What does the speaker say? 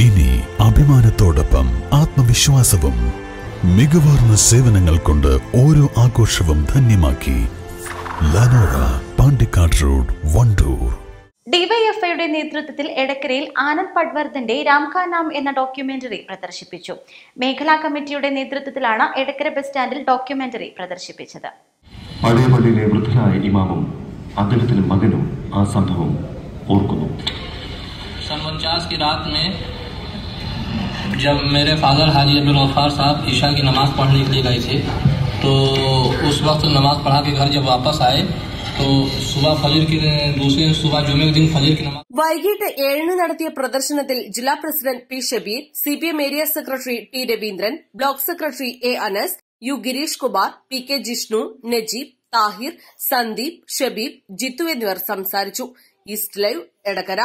ഇനി അഭിമാനത്തോടൊപ്പം ആത്മവിശ്വാസവും മികവാർന്ന സേവനങ്ങൾ കൊണ്ട് ഓരോ ആഘോഷവും ധന്യമാക്കി ലനോറ പാണ്ടിക്കാട് റോഡ് വണ്ടൂർ ഡിവൈഎഫ്ഐയുടെ നേതൃത്വത്തിൽ എടക്കരയിൽ ആനന്ദ് പട്വർദ്ധന്റെ രാംകാ നാം എന്ന ഡോക്യുമെന്ററി പ്രദർശിപ്പിച്ചു മേഖലാ കമ്മിറ്റിയുടെ നേതൃത്വത്തിലാണ് എടക്കര ബസ് സ്റ്റാൻഡിൽ ഡോക്യുമെന്ററി പ്രദർശിപ്പിച്ചത് പഴയ പള്ളിയിലെ വൃദ്ധനായ ഇമാമും അദ്ദേഹത്തിന്റെ മകനും ആ സംഭവം ഓർക്കുന്നു सन उनचास की रात में जब मेरे फादर हाजी अब्दुल गफ्फार साहब ईशा की नमाज पढ़ने के लिए गए थे तो उस वक्त नमाज पढ़ा के घर जब वापस आए तो सुबह फजर की दूसरे दिन सुबह जुमे के दिन फजर की नमाज വൈകിട്ട് ഏഴിന് നടത്തിയ പ്രദർശനത്തിൽ ജില്ലാ president P Shabeer C P M area secretary T Raveendran block secretary A Anas U Gireesh Kumar P K Jishnu Najeeb Thahir Sandeep Shabeeb Jithu എന്നിവർ സംസാരിച്ചു ഈസ്റ്റ് ലൈവ് എടക്കര